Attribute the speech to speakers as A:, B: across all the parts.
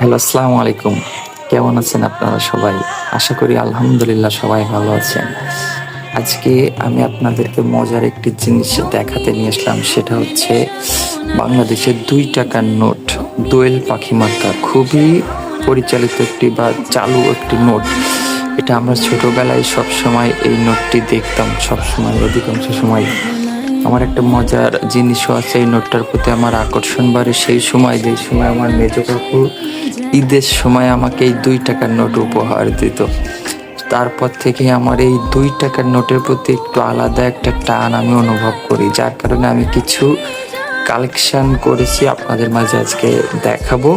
A: Hello, আসসালামু আলাইকুম। কেমন আছেন আপনারা সবাই? আশা করি আলহামদুলিল্লাহ সবাই ভালো আছেন। আজকে আমি আপনাদেরকে মজার একটি জিনিস দেখাতে নিয়ে আসলাম, সেটা হচ্ছে বাংলাদেশের দুই টাকার নোট, দোয়েল পাখি মার্কা। খুবই পরিচালিত একটি বা চালু একটি নোট। এটা আমরা ছোটবেলায় সব সময় এই নোটটি দেখতাম সব সময় অধিকাংশ সময় আমার একটা মজার জিনিসও আছে, এই নোটটার প্রতি আমার আকর্ষণ বাড়ে। সেই সময়, যে সময় আমার মেজ কাকু ঈদের সময় আমাকে এই দুই টাকার নোট উপহার দিত। তারপর থেকে আমার এই দুই টাকার নোটের প্রতি একটু আলাদা একটা টান আমি অনুভব করি। যার কারণে আমি কিছু কালেকশন করেছি আপনাদের মাঝে আজকে দেখাবো।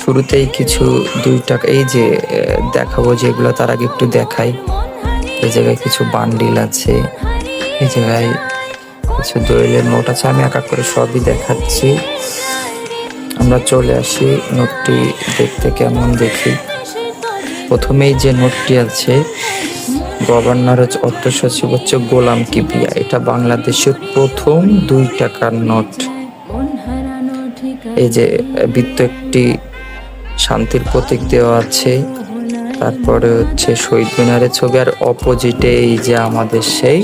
A: শুরুতেই কিছু দুই টাকা, এই যে দেখাবো যেগুলো তার আগে একটু দেখাই। এই জায়গায় কিছু বান্ডিল আছে। এই জায়গায় কিছু দোয়েলের নোট আছে, আমি এক এক করে সবই দেখাচ্ছি। আমরা চলে আসি নোটটি দেখতে কেমন দেখি। প্রথমেই যে নোটটি আছে, গভর্নর অর্থ সচিব হচ্ছে গোলাম কিবিয়া এটা বাংলাদেশের প্রথম দুই টাকার নোট। এই যে বৃত্ত একটি শান্তির প্রতীক দেওয়া আছে, তারপরে হচ্ছে শহীদ মিনারের ছবি, আর অপোজিটে এই যে আমাদের সেই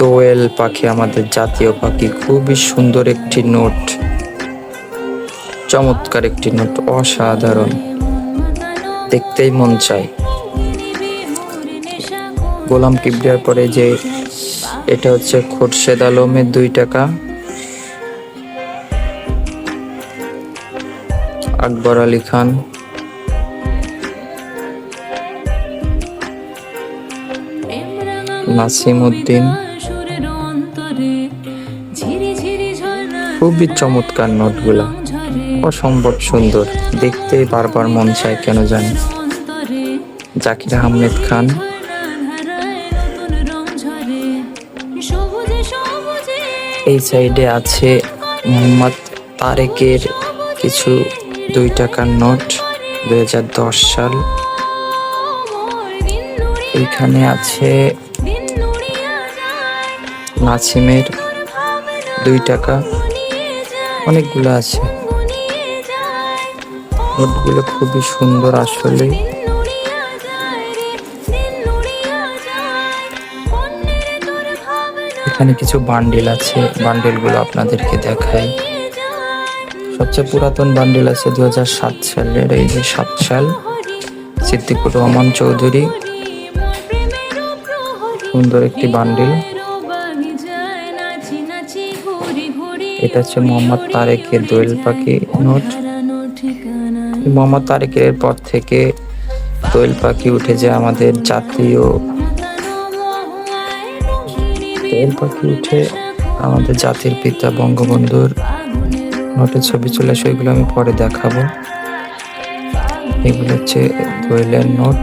A: দোয়েল পাখি আমাদের জাতীয় পাখি। খুবই সুন্দর একটি নোট। চমৎকার একটি নোট, অসাধারণ। দেখতেই মন চায়। গোলাম কিবরিয়ার পরে যে এটা হচ্ছে খোরশেদ আলমের দুই টাকা। আকবর আলী খান। নাসিম উদ্দিন খুবই চমৎকার নোটগুলা। অসম্ভব সুন্দর। দেখতে বারবার মন চায় কেন জানি। জাকির আহমেদ খান। এই সাইডে আছে মোহাম্মদ তারেকের কিছু দুই টাকার নোট, দুই হাজার দশ সাল। এইখানে আছে নাসিমের দুই টাকা। অনেকগুলো আছে। নোটগুলো খুবই সুন্দর আসলে। এখানে কিছু বান্ডিল আছে। বান্ডিলগুলো আপনাদেরকে দেখাই। সবচেয়ে পুরাতন বান্ডিল আছে দু সাত সালের, এই যে সাত সাল। সিদ্দিকুর রহমান চৌধুরী। সুন্দর একটি বান্ডিল। এটা হচ্ছে মোহাম্মদ তারেকের দোয়েল পাখি নোট। মোহাম্মদ তারেকের পর থেকে দোয়েল পাখি উঠে যায় আমাদের জাতীয়। দোয়েল পাখি উঠে আমাদের জাতির পিতা বঙ্গবন্ধুর নোটের ছবি চলে আসে, ওইগুলো আমি পরে দেখাবো। এগুলো হচ্ছে দোয়েলের নোট।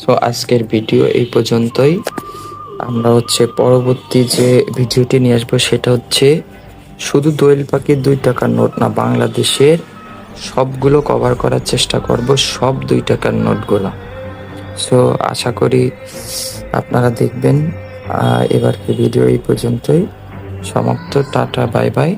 A: সো আজকের ভিডিও এই পর্যন্তই। আমরা হচ্ছে পরবর্তী যে ভিডিওটি নিয়ে আসব সেটা হচ্ছে শুধু দোয়েল পাখির দুই টাকার নোট না, বাংলাদেশের সবগুলো কভার করার চেষ্টা করব সব দুই টাকার নোটগুলো। সো আশা করি আপনারা দেখবেন। এবারকে ভিডিও এই পর্যন্তই। সমাপ্ত, টাটা, বাই বাই।